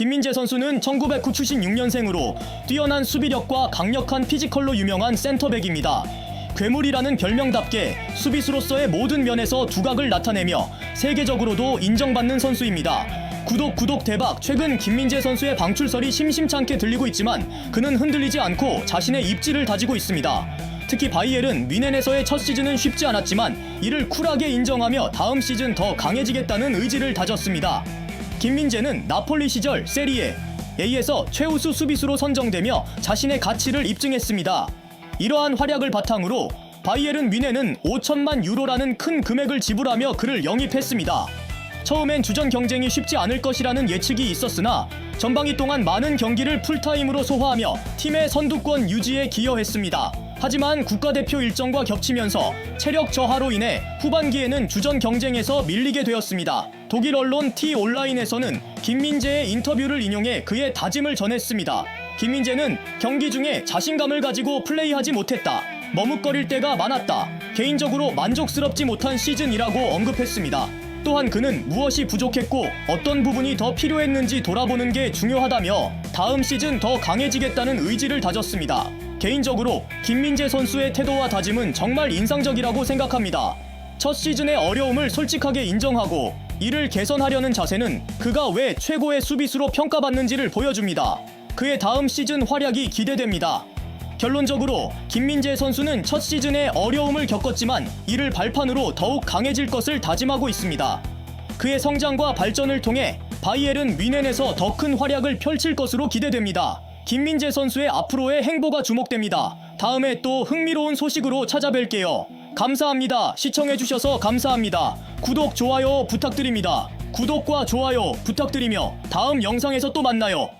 김민재 선수는 1996년생으로 뛰어난 수비력과 강력한 피지컬로 유명한 센터백입니다. 괴물이라는 별명답게 수비수로서의 모든 면에서 두각을 나타내며 세계적으로도 인정받는 선수입니다. 구독 구독 대박 최근 김민재 선수의 방출설이 심심찮게 들리고 있지만 그는 흔들리지 않고 자신의 입지를 다지고 있습니다. 특히 바이엘은 뮌헨에서의 첫 시즌은 쉽지 않았지만 이를 쿨하게 인정하며 다음 시즌 더 강해지겠다는 의지를 다졌습니다. 김민재는 나폴리 시절 세리에 A에서 최우수 수비수로 선정되며 자신의 가치를 입증했습니다. 이러한 활약을 바탕으로 바이에른 뮌헨은 5천만 유로라는 큰 금액을 지불하며 그를 영입했습니다. 처음엔 주전 경쟁이 쉽지 않을 것이라는 예측이 있었으나 전방위 동안 많은 경기를 풀타임으로 소화하며 팀의 선두권 유지에 기여했습니다. 하지만 국가대표 일정과 겹치면서 체력 저하로 인해 후반기에는 주전 경쟁에서 밀리게 되었습니다. 독일 언론 T 온라인에서는 김민재의 인터뷰를 인용해 그의 다짐을 전했습니다. 김민재는 경기 중에 자신감을 가지고 플레이하지 못했다. 머뭇거릴 때가 많았다. 개인적으로 만족스럽지 못한 시즌이라고 언급했습니다. 또한 그는 무엇이 부족했고 어떤 부분이 더 필요했는지 돌아보는 게 중요하다며 다음 시즌 더 강해지겠다는 의지를 다졌습니다. 개인적으로 김민재 선수의 태도와 다짐은 정말 인상적이라고 생각합니다. 첫 시즌의 어려움을 솔직하게 인정하고 이를 개선하려는 자세는 그가 왜 최고의 수비수로 평가받는지를 보여줍니다. 그의 다음 시즌 활약이 기대됩니다. 결론적으로 김민재 선수는 첫 시즌에 어려움을 겪었지만 이를 발판으로 더욱 강해질 것을 다짐하고 있습니다. 그의 성장과 발전을 통해 바이엘은 뮌헨에서 더 큰 활약을 펼칠 것으로 기대됩니다. 김민재 선수의 앞으로의 행보가 주목됩니다. 다음에 또 흥미로운 소식으로 찾아뵐게요. 감사합니다. 시청해주셔서 감사합니다. 구독, 좋아요 부탁드립니다. 구독과 좋아요 부탁드리며 다음 영상에서 또 만나요.